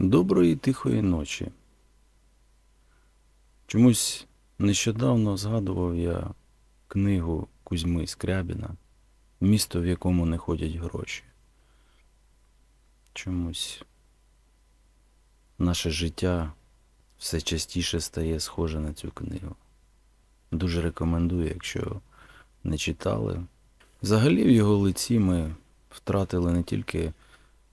Доброї тихої ночі. Чомусь нещодавно згадував я книгу Кузьми Скрябіна Місто, в якому не ходять гроші. Чомусь наше життя все частіше стає схоже на цю книгу. Дуже рекомендую, якщо не читали. Взагалі в його лиці ми втратили не тільки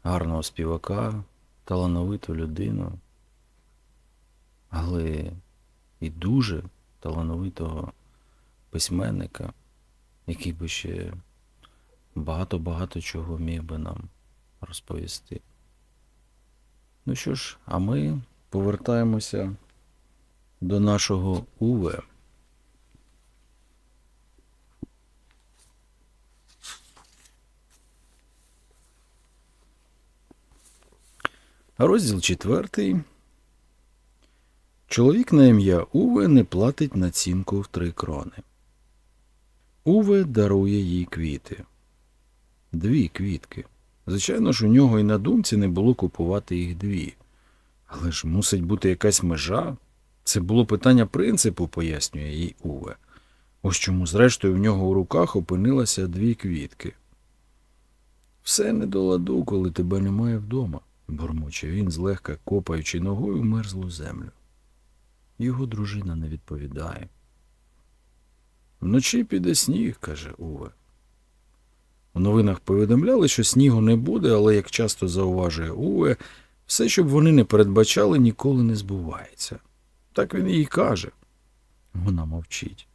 гарного співака, талановиту людину, але і дуже талановитого письменника, який би ще багато-багато чого міг би нам розповісти. Ну що ж, а ми повертаємося до нашого Уве. Розділ четвертий. Чоловік на ім'я Уве не платить націнку в три крони. Уве дарує їй квіти. Дві квітки. Звичайно ж, у нього і на думці не було купувати їх дві. Але ж мусить бути якась межа. Це було питання принципу, пояснює їй Уве. Ось чому, зрештою, в нього у руках опинилося дві квітки. Все не до ладу, коли тебе немає вдома, бурмоче він, злегка копаючи ногою мерзлу землю. Його дружина не відповідає. Вночі піде сніг, каже Уве. У новинах повідомляли, що снігу не буде, але, як часто зауважує Уве, все, що б вони не передбачали, ніколи не збувається. Так він їй каже. Вона мовчить.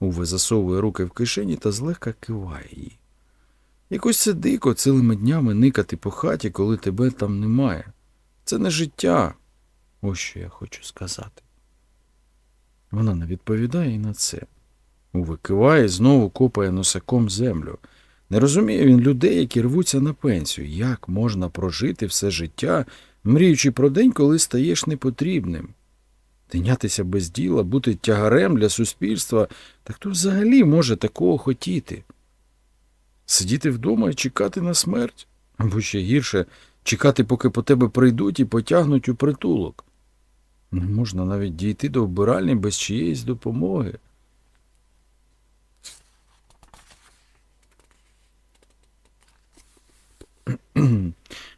Уве засовує руки в кишені та злегка киває їй. Якось це дико цілими днями никати по хаті, коли тебе там немає. Це не життя. Ось що я хочу сказати. Вона не відповідає і на це. Уве киває і знову копає носаком землю. Не розуміє він людей, які рвуться на пенсію. Як можна прожити все життя, мріючи про день, коли стаєш непотрібним? Тинятися без діла, бути тягарем для суспільства, та хто взагалі може такого хотіти? Сидіти вдома і чекати на смерть? Або ще гірше, чекати, поки по тебе прийдуть і потягнуть у притулок. Не можна навіть дійти до вбиральні без чиєїсь допомоги.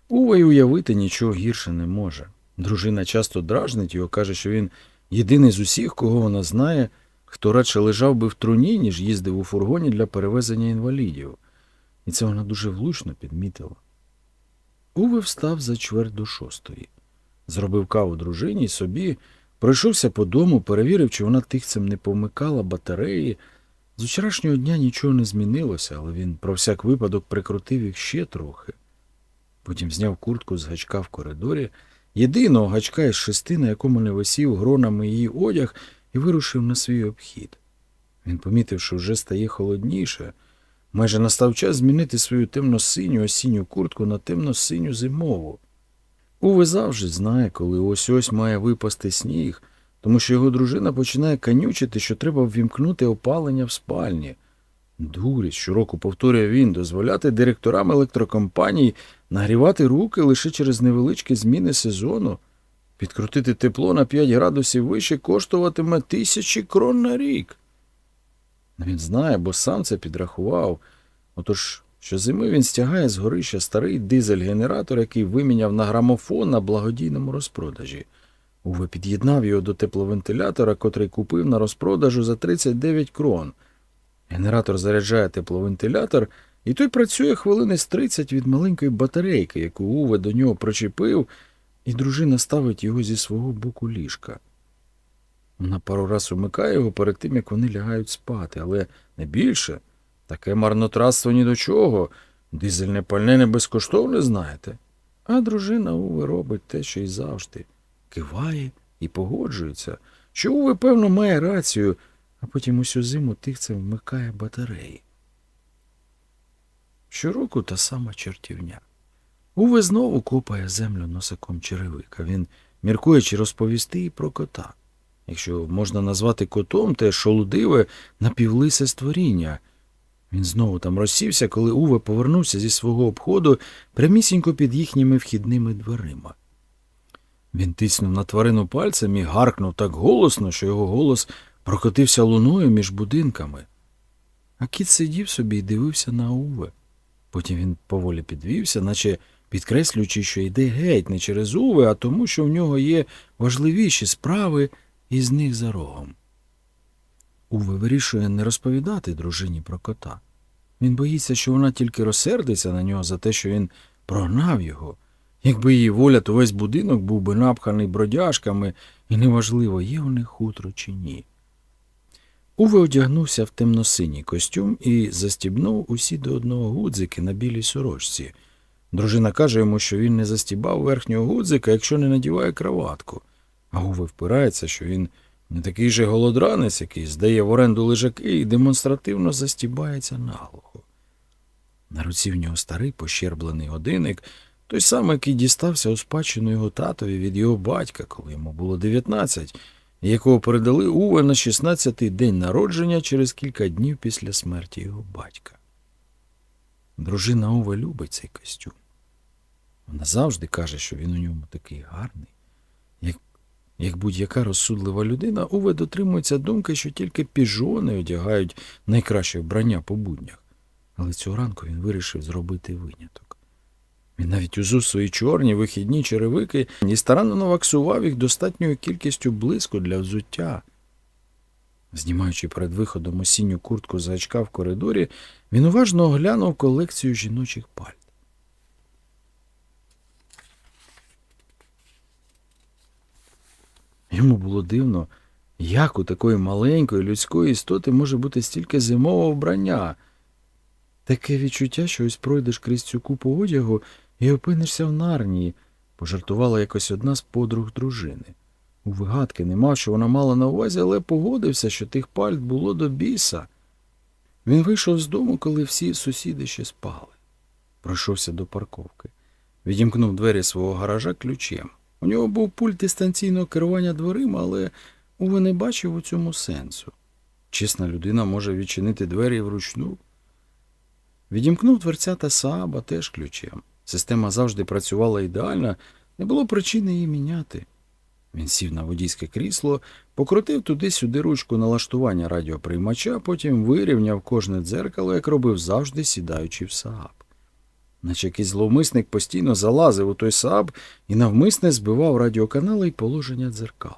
Ува й уявити нічого гірше не може. Дружина часто дражнить його, каже, що він єдиний з усіх, кого вона знає, хто радше лежав би в труні, ніж їздив у фургоні для перевезення інвалідів. І це вона дуже влучно підмітила. Уве встав за чверть до шостої, зробив каву дружині і собі, пройшовся по дому, перевірив, чи вона тихцем не повмикала батареї. З вчорашнього дня нічого не змінилося, але він про всяк випадок прикрутив їх ще трохи. Потім зняв куртку з гачка в коридорі, єдиного гачка із шести, на якому не висів гронами її одяг, і вирушив на свій обхід. Він помітив, що вже стає холодніше. Майже настав час змінити свою темно-синю осінню куртку на темно-синю зимову. Уве завжди знає, коли ось ось має випасти сніг, тому що його дружина починає канючити, що треба ввімкнути опалення в спальні. Дурість, щороку повторює він, дозволяти директорам електрокомпаній нагрівати руки лише через невеличкі зміни сезону. Підкрутити тепло на 5 градусів вище коштуватиме тисячі крон на рік. Він знає, бо сам це підрахував. Отож, щозими він стягає з горища старий дизель-генератор, який виміняв на грамофон на благодійному розпродажі. Уве під'єднав його до тепловентилятора, котрий купив на розпродажу за 39 крон. Генератор заряджає тепловентилятор, і той працює хвилини з 30 від маленької батарейки, яку Уве до нього причепив, і дружина ставить його зі свого боку ліжка. Вона пару раз умикає його перед тим, як вони лягають спати, але не більше. Таке марнотратство ні до чого. Дизельне пальне не безкоштовне, знаєте. А дружина Уве робить те, що й завжди. Киває і погоджується, що Уве, певно, має рацію, а потім усю зиму тихцем вмикає батареї. Щороку та сама чортівня. Уве знову копає землю носиком черевика. Він міркує чи розповісти і про кота. Якщо можна назвати котом, те шолудиве напівлисе створіння. Він знову там розсівся, коли Уве повернувся зі свого обходу прямісінько під їхніми вхідними дверима. Він тиснув на тварину пальцем і гаркнув так голосно, що його голос прокотився луною між будинками. А кіт сидів собі і дивився на Уве. Потім він поволі підвівся, наче підкреслюючи, що йде геть не через Уве, а тому, що в нього є важливіші справи із них за рогом. Уве вирішує не розповідати дружині про кота. Він боїться, що вона тільки розсердиться на нього за те, що він прогнав його. Якби її воля, то весь будинок був би напханий бродяжками, і неважливо, є у них хутро чи ні. Уве одягнувся в темно-синій костюм і застібнув усі до одного гудзики на білій сорочці. Дружина каже йому, що він не застібав верхнього гудзика, якщо не надіває краватку. А Уве впирається, що він не такий же голодранець, який здає в оренду лежаки і демонстративно застібається наглухо. На руці в нього старий пощерблений годинник, той самий, який дістався у спадщину його татові від його батька, коли йому було 19, якого передали Уве на 16-й день народження через кілька днів після смерті його батька. Дружина Уве любить цей костюм. Вона завжди каже, що він у ньому такий гарний. Як, як будь-яка розсудлива людина, Уве дотримується думки, що тільки піжони одягають найкраще вбрання по буднях. Але цього ранку він вирішив зробити виняток. Він навіть узув свої чорні вихідні черевики і старанно наваксував їх достатньою кількістю блиску для взуття. Знімаючи перед виходом осінню куртку з гачка в коридорі, він уважно оглянув колекцію жіночих пальт. Йому було дивно, як у такої маленької людської істоти може бути стільки зимового вбрання. Таке відчуття, що ось пройдеш крізь цю купу одягу і опинишся в нарнії, пожартувала якось одна з подруг дружини. У вигадки не мав, що вона мала на увазі, але погодився, що тих пальт було до біса. Він вийшов з дому, коли всі сусіди ще спали. Пройшовся до парковки. Відімкнув двері свого гаража ключем. У нього був пульт дистанційного керування дверима, але Уве не бачив у цьому сенсу. Чесна людина може відчинити двері вручну. Відімкнув дверцята Сааба теж ключем. Система завжди працювала ідеально, не було причини її міняти. Він сів на водійське крісло, покрутив туди-сюди ручку налаштування радіоприймача, потім вирівняв кожне дзеркало, як робив завжди, сідаючи в Сааб. Наче якийсь зловмисник постійно залазив у той Сааб і навмисне збивав радіоканали і положення дзеркал.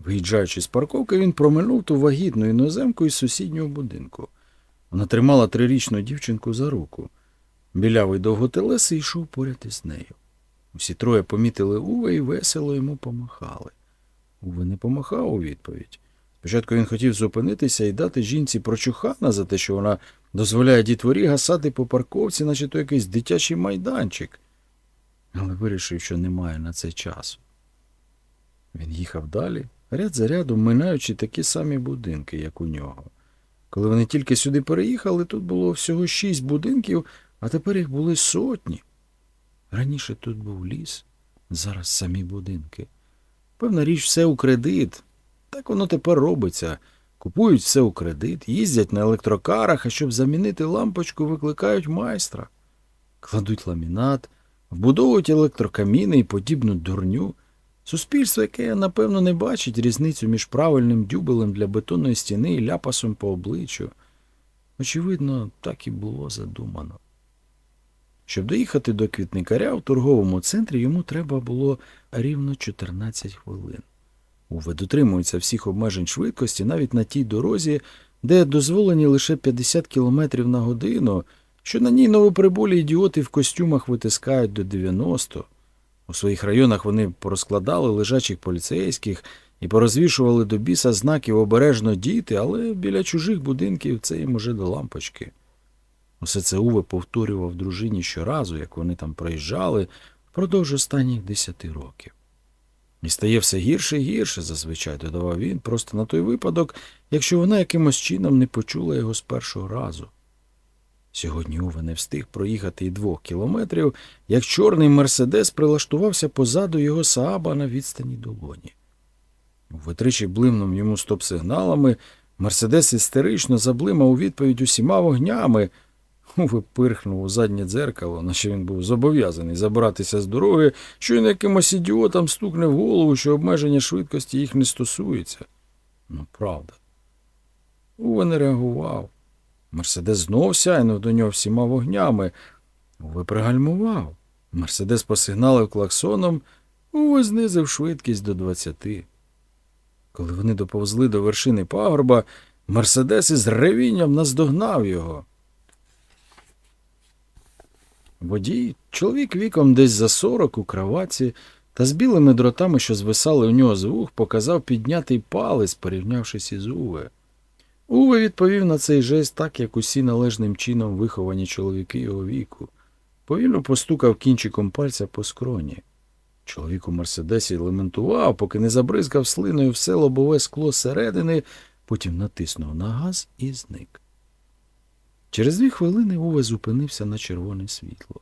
Виїжджаючи з парковки, він проминув ту вагітну іноземку із сусіднього будинку. Вона тримала трирічну дівчинку за руку. Білявий довготелесий йшов поряд із нею. Усі троє помітили Уве і весело йому помахали. Уве не помахав у відповідь. Спочатку він хотів зупинитися і дати жінці прочухана за те, що вона дозволяє дітворі гасати по парковці, наче то якийсь дитячий майданчик, але вирішив, що немає на це часу. Він їхав далі, ряд за рядом, минаючи такі самі будинки, як у нього. Коли вони тільки сюди переїхали, тут було всього шість будинків, а тепер їх були сотні. Раніше тут був ліс, зараз самі будинки. Певна річ, все у кредит. Так воно тепер робиться. Купують все у кредит, їздять на електрокарах, а щоб замінити лампочку, викликають майстра. Кладуть ламінат, вбудовують електрокаміни і подібну дурню. Суспільство, яке, напевно, не бачить різницю між правильним дюбелем для бетонної стіни і ляпасом по обличчю. Очевидно, так і було задумано. Щоб доїхати до квітникаря в торговому центрі йому треба було рівно 14 хвилин. Уве дотримується всіх обмежень швидкості навіть на тій дорозі, де дозволені лише 50 км на годину, що на ній новоприбулі ідіоти в костюмах витискають до 90. У своїх районах вони порозкладали лежачих поліцейських і порозвішували до біса знаків обережно діти, але біля чужих будинків це їм уже до лампочки. Усе це Уве повторював дружині щоразу, як вони там проїжджали, впродовж останніх десяти років. І стає все гірше і гірше, зазвичай додавав він, просто на той випадок, якщо вона якимось чином не почула його з першого разу. Сьогодні Уве не встиг проїхати й двох кілометрів, як чорний мерседес прилаштувався позаду його Сааба на відстані долоні. Уве тричі блимнув йому стоп-сигналами, мерседес істерично заблимав у відповідь усіма вогнями. Уве пирхнув у заднє дзеркало, наче він був зобов'язаний забиратися з дороги, що він якимось ідіотам стукне в голову, що обмеження швидкості їх не стосується. Ну, правда. Уве не реагував. Мерседес знов сяйнув до нього всіма вогнями. Уве пригальмував. Мерседес посигналив клаксоном, Уве знизив швидкість до двадцяти. Коли вони доповзли до вершини пагорба, Мерседес із ревінням наздогнав його. Водій, чоловік віком десь за сорок у краваці та з білими дротами, що звисали у нього з вух, показав піднятий палець, порівнявшись із Уве. Уве відповів на цей жест так, як усі належним чином виховані чоловіки його віку. Повільно постукав кінчиком пальця по скроні. Чоловік у Мерседесі лементував, поки не забризкав слиною все лобове скло зсередини, потім натиснув на газ і зник. Через дві хвилини Уве зупинився на червоне світло.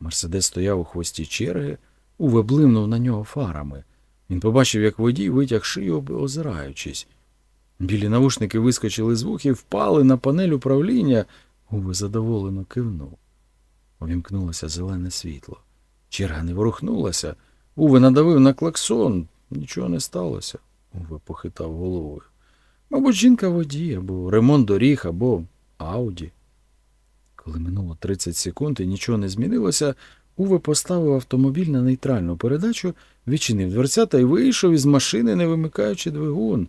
Мерседес стояв у хвості черги, Уве блимнув на нього фарами. Він побачив, як водій витяг шию, озираючись. Білі навушники вискочили з вух і впали на панель управління. Уве задоволено кивнув. Увімкнулося зелене світло. Черга не ворухнулася. Уве надавив на клаксон. Нічого не сталося. Уве похитав головою. Мабуть, жінка водій, або ремонт доріг, або Ауді. Коли минуло 30 секунд і нічого не змінилося, Уве поставив автомобіль на нейтральну передачу, відчинив дверцята і вийшов із машини, не вимикаючи двигун.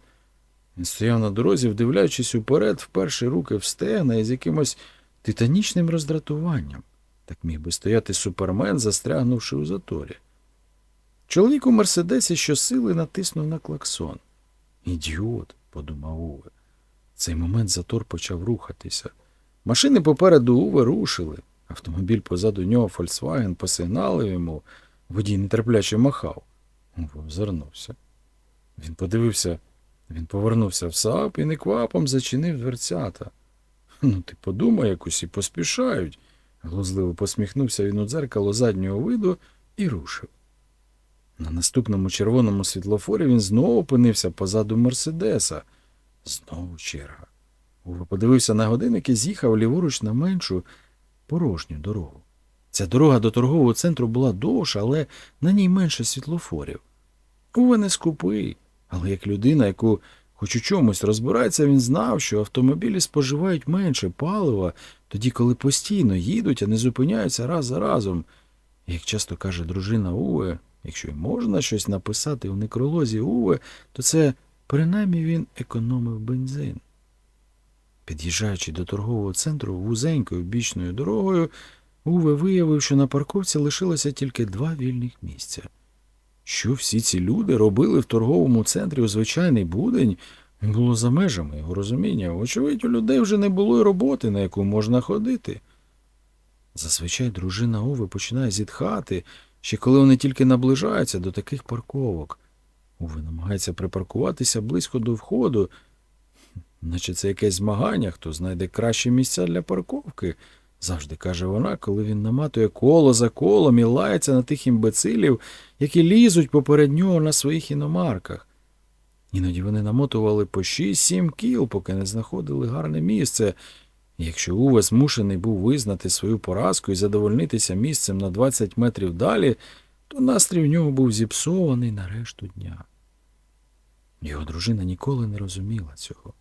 Він стояв на дорозі, вдивляючись уперед, вперше руки в стегна і з якимось титанічним роздратуванням. Так міг би стояти супермен, застрягнувши у заторі. Чоловік у Мерседесі щосили натиснув на клаксон. Ідіот, подумав Уве. Цей момент затор почав рухатися. Машини попереду Уве рушили. Автомобіль позаду нього Фольксваген посигналив йому, водій нетерпляче махав. Уве озирнувся. Він подивився, він повернувся в САП і неквапом зачинив дверцята. Ну, ти подумай, як усі поспішають. Глузливо посміхнувся він у дзеркало заднього виду і рушив. На наступному червоному світлофорі він знову опинився позаду Мерседеса. Знову черга. Уве подивився на годинник і з'їхав ліворуч на меншу порожню дорогу. Ця дорога до торгового центру була довша, але на ній менше світлофорів. Уве не скупий, але як людина, яку хоч у чомусь розбирається, він знав, що автомобілі споживають менше палива, тоді, коли постійно їдуть, а не зупиняються раз за разом. Як часто каже дружина Уве, якщо й можна щось написати в некролозі Уве, то це принаймні він економив бензин. Під'їжджаючи до торгового центру вузенькою бічною дорогою, Уве виявив, що на парковці лишилося тільки два вільних місця. Що всі ці люди робили в торговому центрі у звичайний будень, було за межами його розуміння. Очевидь, у людей вже не було й роботи, на яку можна ходити. Зазвичай дружина Ови починає зітхати, ще коли вони тільки наближаються до таких парковок. Уве намагається припаркуватися близько до входу, наче це якесь змагання, хто знайде кращі місця для парковки, завжди каже вона, коли він наматує коло за колом і лається на тих імбецилів, які лізуть поперед нього на своїх іномарках. Іноді вони намотували по 6-7 кіл, поки не знаходили гарне місце. Якщо Уве змушений був визнати свою поразку і задовольнитися місцем на 20 метрів далі, то настрій в нього був зіпсований на решту дня. Його дружина ніколи не розуміла цього.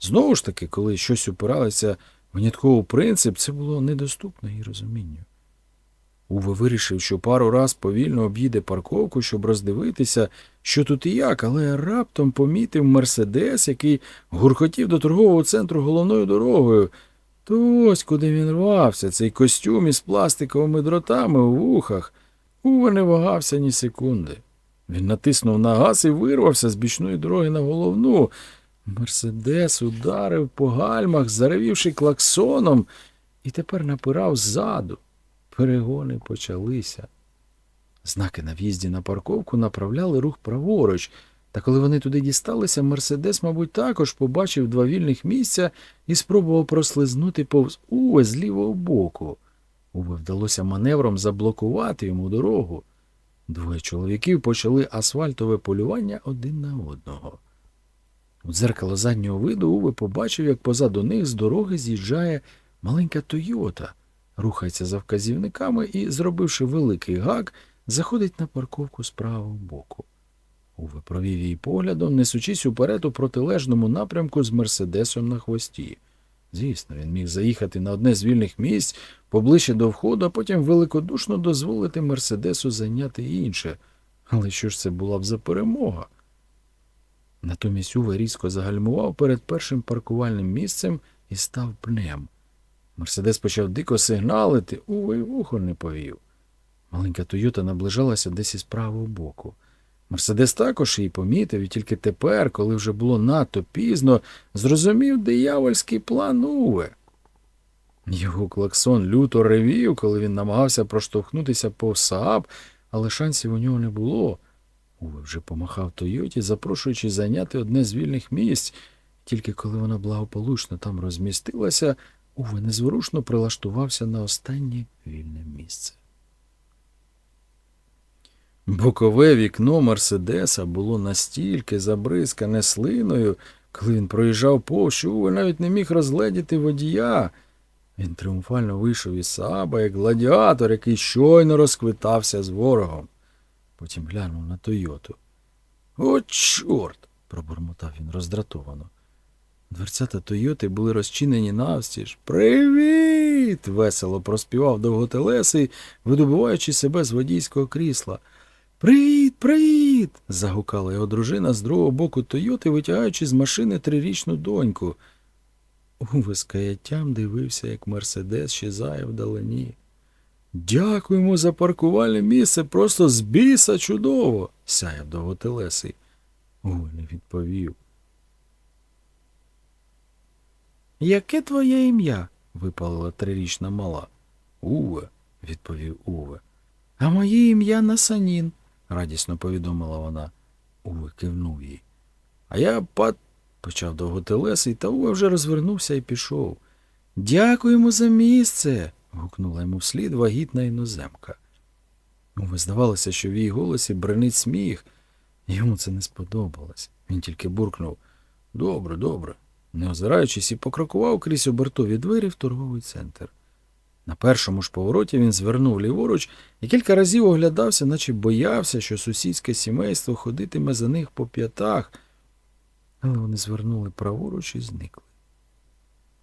Знову ж таки, коли щось упиралося винятково у принцип, це було недоступно її розумінню. Уве вирішив, що пару раз повільно об'їде парковку, щоб роздивитися, що тут і як, але раптом помітив Мерседес, який гурхотів до торгового центру головною дорогою. То ось куди він рвався, цей костюм із пластиковими дротами у вухах. Уве не вагався ні секунди. Він натиснув на газ і вирвався з бічної дороги на головну. Мерседес ударив по гальмах, заревівши клаксоном, і тепер напирав ззаду. Перегони почалися. Знаки на в'їзді на парковку направляли рух праворуч, та коли вони туди дісталися, Мерседес, мабуть, також побачив два вільних місця і спробував прослизнути повз Уве з лівого боку. Уве вдалося маневром заблокувати йому дорогу. Двоє чоловіків почали асфальтове полювання один на одного. У дзеркало заднього виду Уве побачив, як позаду них з дороги з'їжджає Маленька Тойота рухається за вказівниками і, зробивши великий гак, заходить на парковку з правого боку. Уве провів її поглядом, несучись уперед у протилежному напрямку з Мерседесом на хвості. Звісно, він міг заїхати на одне з вільних місць поближче до входу, а потім великодушно дозволити Мерседесу зайняти інше. Але що ж це була б за перемога? Натомість Уве різко загальмував перед першим паркувальним місцем і став пнем. Мерседес почав дико сигналити, Уве й вухо не повів. Маленька Тойота наближалася десь із правого боку. Мерседес також її помітив, і тільки тепер, коли вже було надто пізно, зрозумів диявольський план Уве. Його клаксон люто ревів, коли він намагався проштовхнутися повз Сааб, але шансів у нього не було. Уве вже помахав Тойоті, запрошуючи зайняти одне з вільних місць. Тільки коли вона благополучно там розмістилася, Уве незворушно прилаштувався на останнє вільне місце. Бокове вікно Мерседеса було настільки забризкане слиною, коли він проїжджав повз, Уве навіть не міг розгледіти водія. Він тріумфально вийшов із Сааба, як гладіатор, який щойно розквитався з ворогом. Потім глянув на Тойоту. О, чорт! пробормотав він роздратовано. Дверцята Тойоти були розчинені навстіж. Привіт! весело проспівав довготелесий, видобуваючи себе з водійського крісла. Привіт, привіт. загукала його дружина з другого боку Тойоти, витягаючи з машини трирічну доньку. Уве з каяттям дивився, як Мерседес щезає вдалині. Дякуємо за паркувальне місце, просто з біса чудово, сяяв довготелесий. Уве не відповів. Яке твоє ім'я? випалила трирічна мала. Уве, відповів Уве. А моє ім'я Насанін, радісно повідомила вона. Уве кивнув їй. А я пат. почав довготелесий, та Уве вже розвернувся і пішов. Дякуємо за місце. гукнула йому вслід вагітна іноземка. Уве здавалося, що в її голосі бренить сміх. Йому це не сподобалось. Він тільки буркнув Добре, добре, не озираючись, і покрокував крізь обертові двері в торговий центр. На першому ж повороті він звернув ліворуч і кілька разів оглядався, наче боявся, що сусідське сімейство ходитиме за них по п'ятах, але вони звернули праворуч і зникли.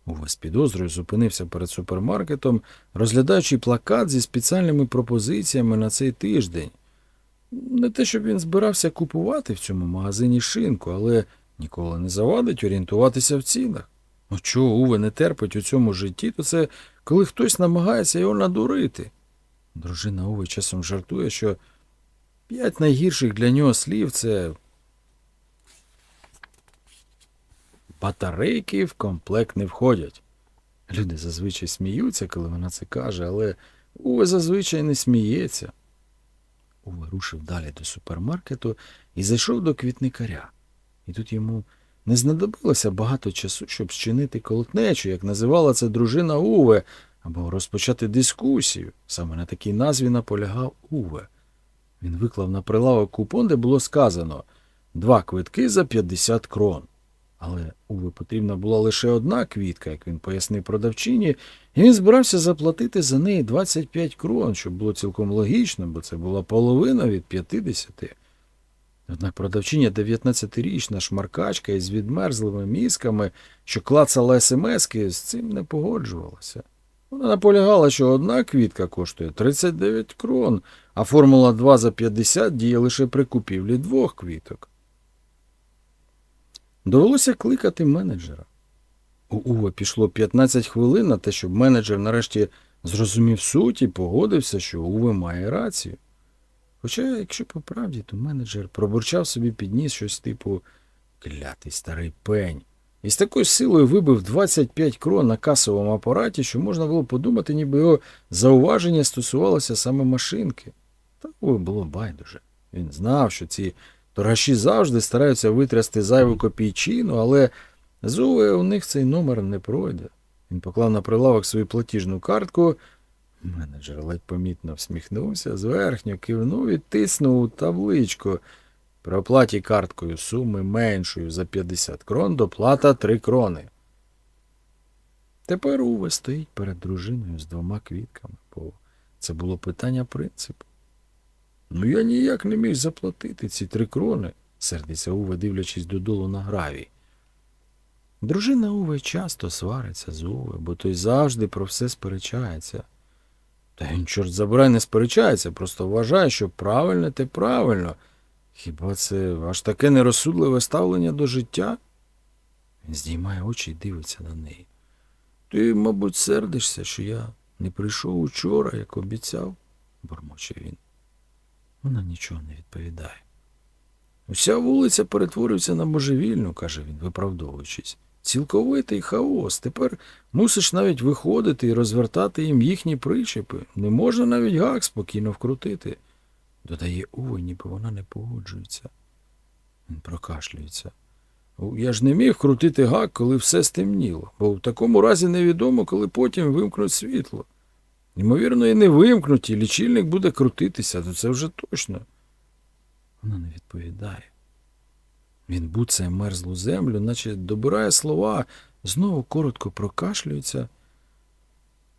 Уве з підозрою зупинився перед супермаркетом, розглядаючи плакат зі спеціальними пропозиціями на цей тиждень. Не те, щоб він збирався купувати в цьому магазині шинку, але ніколи не завадить орієнтуватися в цінах. Ну чого Уве не терпить у цьому житті, то це коли хтось намагається його надурити. Дружина Уве часом жартує, що п'ять найгірших для нього слів це батарейки в комплект не входять. Люди зазвичай сміються, коли вона це каже, але Уве зазвичай не сміється. Уве рушив далі до супермаркету і зайшов до квітникаря. І тут йому не знадобилося багато часу, щоб зчинити колотнечу, як називала це дружина Уве, або розпочати дискусію. Саме на такій назві наполягав Уве. Він виклав на прилавок купон, де було сказано два квитки за 50 крон. Але Уве потрібна була лише одна квітка, як він пояснив продавчині, і він збирався заплатити за неї 25 крон, що було цілком логічно, бо це була половина від 50. Однак продавчиня 19-річна шмаркачка із відмерзлими мізками, що клацала смски, з цим не погоджувалася. Вона наполягала, що одна квітка коштує 39 крон, а формула 2 за 50 діє лише при купівлі двох квіток. Довелося кликати менеджера. У Ува пішло 15 хвилин на те, щоб менеджер нарешті зрозумів суть і погодився, що Уве має рацію. Хоча, якщо по правді, то менеджер пробурчав собі під ніс щось типу клятий старий пень. І з такою силою вибив 25 крон на касовому апараті, що можна було подумати, ніби його зауваження стосувалося саме машинки. Та було байдуже. Він знав, що ці торгаші завжди стараються витрясти зайву копійчину, але з Уве у них цей номер не пройде. Він поклав на прилавок свою платіжну картку. Менеджер ледь помітно всміхнувся, зверхньо кивнув і тиснув у табличку. При оплаті карткою суми меншою за 50 крон доплата 3 крони. Тепер Уве стоїть перед дружиною з двома квітками, бо це було питання принципу. Ну я ніяк не міг заплатити ці три крони, сердиться Уве, дивлячись додолу на гравій. Дружина Уве часто свариться з Уве, бо той завжди про все сперечається. Та він, чорт забирай, не сперечається, просто вважає, що правильне те правильно. Хіба це аж таке нерозсудливе ставлення до життя? Він здіймає очі і дивиться на неї. Ти, мабуть, сердишся, що я не прийшов учора, як обіцяв, бурмоче він. Вона нічого не відповідає. Уся вулиця перетворюється на божевільну, каже він, виправдовуючись. Цілковитий хаос. Тепер мусиш навіть виходити і розвертати їм їхні причепи. Не можна навіть гак спокійно вкрутити. Додає Уве, ніби вона не погоджується. Він прокашлюється. Я ж не міг крутити гак, коли все стемніло, бо в такому разі невідомо, коли потім вимкнуть світло. Ймовірно, і не вимкнуть, і лічильник буде крутитися, то це вже точно. Вона не відповідає. Він буцає мерзлу землю, наче добирає слова, знову коротко прокашлюється.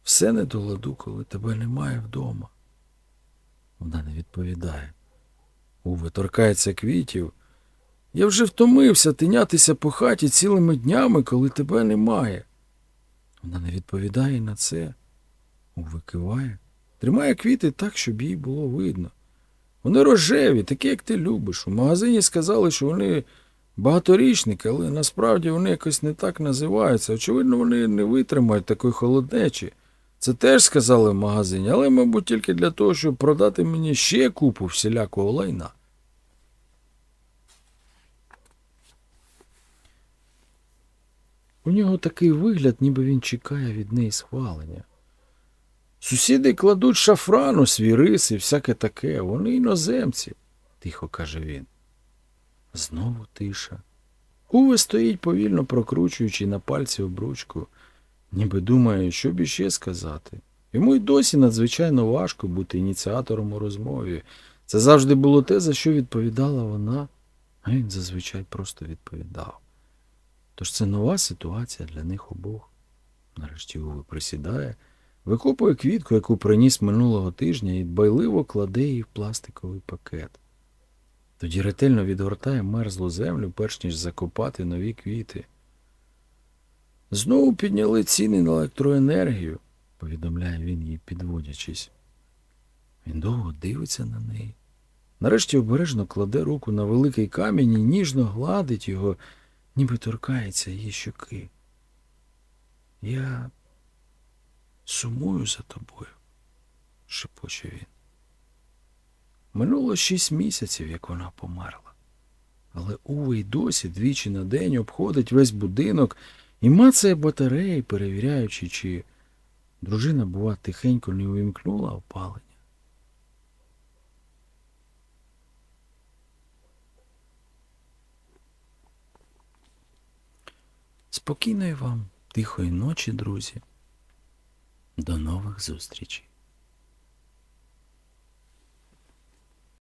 Все не до ладу, коли тебе немає вдома. Вона не відповідає. Уве торкається квітів. Я вже втомився тинятися по хаті цілими днями, коли тебе немає. Вона не відповідає на це. Уве киває. Тримає квіти так, щоб їй було видно. Вони рожеві, такі, як ти любиш. У магазині сказали, що вони багаторічники, але насправді вони якось не так називаються. Очевидно, вони не витримають такої холоднечі. Це теж сказали в магазині, але, мабуть, тільки для того, щоб продати мені ще купу всілякого лайна. У нього такий вигляд, ніби він чекає від неї схвалення. Сусіди кладуть шафран у свій рис всяке таке, вони іноземці, тихо каже він. Знову тиша. Уве стоїть повільно прокручуючи на пальці обручку, ніби думає, що б іще сказати. Йому й досі надзвичайно важко бути ініціатором у розмові. Це завжди було те, за що відповідала вона, а він зазвичай просто відповідав. Тож це нова ситуація для них обох. Нарешті Уве присідає, викопує квітку, яку приніс минулого тижня, і дбайливо кладе її в пластиковий пакет. Тоді ретельно відгортає мерзлу землю, перш ніж закопати нові квіти. Знову підняли ціни на електроенергію, повідомляє він їй, підводячись. Він довго дивиться на неї. Нарешті обережно кладе руку на великий камінь і ніжно гладить його, ніби торкається її щоки. Я сумую за тобою, шепоче він. Минуло шість місяців, як вона померла. Але Уве й досі двічі на день обходить весь будинок і мацає батареї, перевіряючи, чи дружина, бува, тихенько не увімкнула опалення. Спокійної вам, тихої ночі, друзі. До нових зустрічей.